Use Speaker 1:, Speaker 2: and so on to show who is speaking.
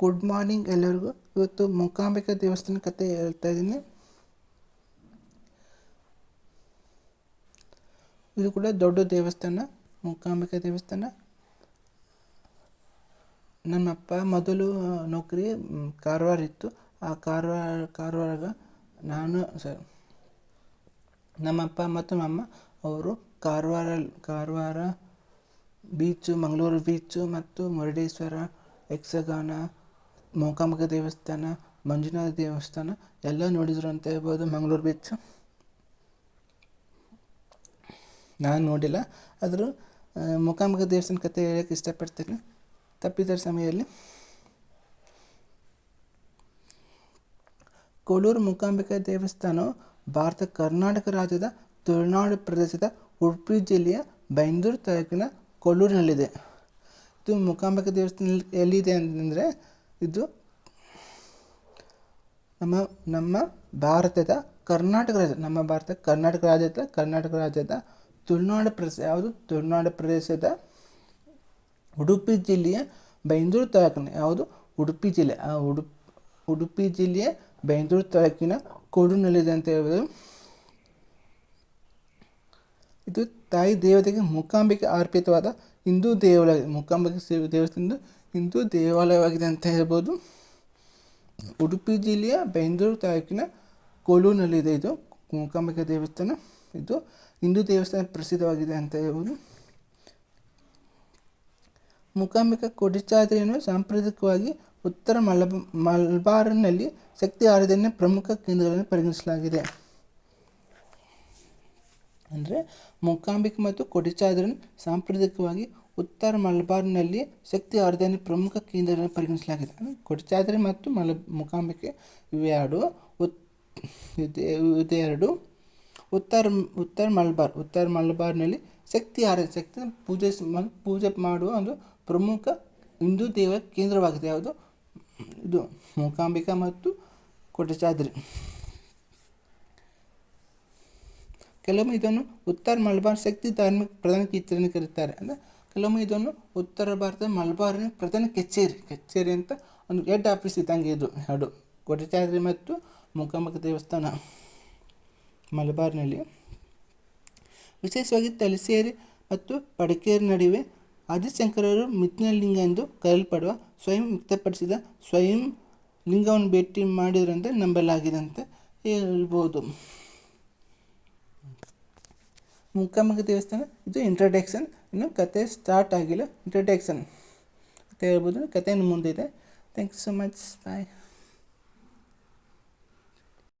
Speaker 1: Good morning ಎಲ್ಲರಿಗೂ. ಇವತ್ತು ಮೂಕಾಂಬಿಕಾ ದೇವಸ್ಥಾನ ಕತೆ ಹೇಳ್ತಾ ಇದ್ದೀನಿ. ಇದು ಕೂಡ ದೊಡ್ಡ ದೇವಸ್ಥಾನ, ಮೂಕಾಂಬಿಕಾ ದೇವಸ್ಥಾನ. ನಮ್ಮಪ್ಪ ಮೊದಲು ನೌಕರಿ ಕಾರವಾರ ಇತ್ತು. ಆ ಕಾರವಾರ ಕಾರವಾರ ನಾನು ಸರ್ ನಮ್ಮಪ್ಪ ಮತ್ತು ನಮ್ಮಮ್ಮ ಅವರು ಕಾರವಾರ ಕಾರವಾರ ಬೀಚು, ಮಂಗಳೂರು ಬೀಚು ಮತ್ತು ಮುರುಡೇಶ್ವರ ಯಕ್ಷಗಾನ ಮೂಕಾಂಬಿಕಾ ದೇವಸ್ಥಾನ, ಮಂಜುನಾಥ ದೇವಸ್ಥಾನ ಎಲ್ಲ ನೋಡಿದ್ರು ಅಂತ ಹೇಳ್ಬೋದು ಮಂಗಳೂರು ಬೀಚ್ ನಾನು ನೋಡಿಲ್ಲ, ಆದರೂ ಮೂಕಾಂಬಿಕ ದೇವಸ್ಥಾನ ಕತೆ ಹೇಳಕ್ಕೆ ಇಷ್ಟಪಡ್ತೀನಿ. ತಪ್ಪಿದ ಸಮಯದಲ್ಲಿ. ಕೋಲೂರು ಮೂಕಾಂಬಿಕಾ ದೇವಸ್ಥಾನವು ಭಾರತ ಕರ್ನಾಟಕ ರಾಜ್ಯದ ತುಳುನಾಡು ಪ್ರದೇಶದ ಉಡುಪಿ ಜಿಲ್ಲೆಯ ಬೈಂದೂರು ತಾಲೂಕಿನ ಕೊಲ್ಲೂರಿನಲ್ಲಿದೆ ಇದು ಮೂಕಾಂಬಿಕಾ ದೇವಸ್ಥಾನ ಎಲ್ಲಿದೆ ಅಂತಂದರೆ ಇದು ನಮ್ಮ ನಮ್ಮ ಭಾರತದ ಕರ್ನಾಟಕ ರಾಜ್ಯ, ನಮ್ಮ ಭಾರತ ಕರ್ನಾಟಕ ರಾಜ್ಯದ ಕರ್ನಾಟಕ ರಾಜ್ಯದ ತುಳುನಾಡು ಪ್ರದೇಶ, ಯಾವುದು? ತುಳುನಾಡು ಪ್ರದೇಶದ ಉಡುಪಿ ಜಿಲ್ಲೆಯ ಬೈಂದೂರು ತಾಲೂಕಿನ, ಯಾವುದು? ಉಡುಪಿ ಜಿಲ್ಲೆ. ಆ ಉಡುಪಿ ಉಡುಪಿ ಜಿಲ್ಲೆಯ ಬೈಂದೂರು ತಾಲೂಕಿನ ಕೊಡುನಲ್ಲಿದೆ ಅಂತ ಹೇಳ್ಬೋದು. ಇದು ತಾಯಿ ದೇವತೆಗೆ ಮೂಕಾಂಬಿಕೆ ಅರ್ಪಿತವಾದ ಹಿಂದೂ ದೇವಾಲಯ ಮೂಕಾಂಬಿಕೆ ದೇವಸ್ಥಾನದ ಹಿಂದೂ ದೇವಾಲಯವಾಗಿದೆ ಅಂತ ಹೇಳ್ಬೋದು. ಉಡುಪಿ ಜಿಲ್ಲೆಯ ಬೆಂಗಳೂರು ತಾಲೂಕಿನ ಕೊಲೂನಲ್ಲಿದೆ ಇದು. ಮೂಕಾಂಬಿಕಾ ದೇವಸ್ಥಾನ. ಇದು ಹಿಂದೂ ದೇವಸ್ಥಾನ ಪ್ರಸಿದ್ಧವಾಗಿದೆ ಅಂತ ಹೇಳ್ಬೋದು. ಮೂಕಾಂಬಿಕಾ ಕೊಡಿಚಾದ್ರಿಯನ್ನು ಸಾಂಪ್ರದಾಯಿಕವಾಗಿ ಉತ್ತರ ಮಲಬ, ಮಲಬಾರಿನಲ್ಲಿ ಶಕ್ತಿ ಆರಾಧನೆ ಪ್ರಮುಖ ಕೇಂದ್ರಗಳನ್ನು ಪರಿಗಣಿಸಲಾಗಿದೆ. ಅಂದರೆ ಮೂಕಾಂಬಿಕೆ ಮತ್ತು ಕೊಡಿಚಾದ್ರಿಯನ್ನು ಸಾಂಪ್ರದಾಯಿಕವಾಗಿ ಉತ್ತರ ಮಲಬಾರ್ನಲ್ಲಿ ಶಕ್ತಿ ಆರಾಧನೆ ಪ್ರಮುಖ ಕೇಂದ್ರಗಳನ್ನು ಪರಿಗಣಿಸಲಾಗಿದೆ. ಕೊಡಚಾದ್ರಿ ಮತ್ತು ಮಲ, ಮೂಕಾಂಬಿಕೆ ಇವೆರಡು ಉತ್, ಇದೆ ಇದೆರಡು ಉತ್ತರ ಉತ್ತರ ಮಲಬಾರ್, ಉತ್ತರ ಮಲಬಾರ್ನಲ್ಲಿ ಶಕ್ತಿ ಆರ ಶಕ್ತಿ ಪೂಜೆ ಪೂಜೆ ಮಾಡುವ ಒಂದು ಪ್ರಮುಖ ಹಿಂದೂ ದೇವ ಕೇಂದ್ರವಾಗಿದೆ. ಯಾವುದು? ಇದು ಮೂಕಾಂಬಿಕಾ ಮತ್ತು ಕೊಡಚಾದ್ರಿ. ಕೆಲವೊಮ್ಮೆ ಇದನ್ನು ಉತ್ತರ ಮಲಬಾರ್ ಶಕ್ತಿ ಧಾರ್ಮಿಕ ಪ್ರಧಾನ ಕೀರ್ತನೆ ಕರೀತಾರೆ ಅಂದರೆ ಕೆಲವೊಮ್ಮೆ ಇದನ್ನು ಉತ್ತರ ಭಾರತದ ಮಲಬಾರಿನ ಪ್ರಧಾನ ಕಚೇರಿ ಕಚೇರಿ ಅಂತ ಒಂದು ಹೆಡ್ ಆಫೀಸ್ ಇದ್ದಂಗೆ ಇದು. ಎರಡು ಕೊಡಚಾದ್ರಿ ಮತ್ತು ಮುಖಮುಖ ದೇವಸ್ಥಾನ ಮಲಬಾರ್ನಲ್ಲಿ. ವಿಶೇಷವಾಗಿ ತಲಸೇರಿ ಮತ್ತು ಪಡಕೇರಿ ನಡುವೆ ಆದಿಶಂಕರರು ಮಿಥುನಲಿಂಗ ಎಂದು ಕರೆಯಲ್ಪಡುವ ಸ್ವಯಂ ವ್ಯಕ್ತಪಡಿಸಿದ ಸ್ವಯಂ ಲಿಂಗವನ್ನು ಭೇಟಿ ಮಾಡಿದ್ರಂತೆ ನಂಬಲಾಗಿದೆ ಅಂತ ಹೇಳ್ಬೋದು. ಮೂಕಾಂಬಿಕಾ ದೇವಸ್ಥಾನ, ಇದು ಇಂಟ್ರಡಕ್ಷನ್ ಇನ್ನು ಕತೆ ಸ್ಟಾರ್ಟ್ ಆಗಿಲ್ಲ. ಇಂಟ್ರಡಕ್ಷನ್ ಅಂತ ಹೇಳ್ಬೋದು ಕತೆ ಮುಂದಿದೆ. Thank you so much bye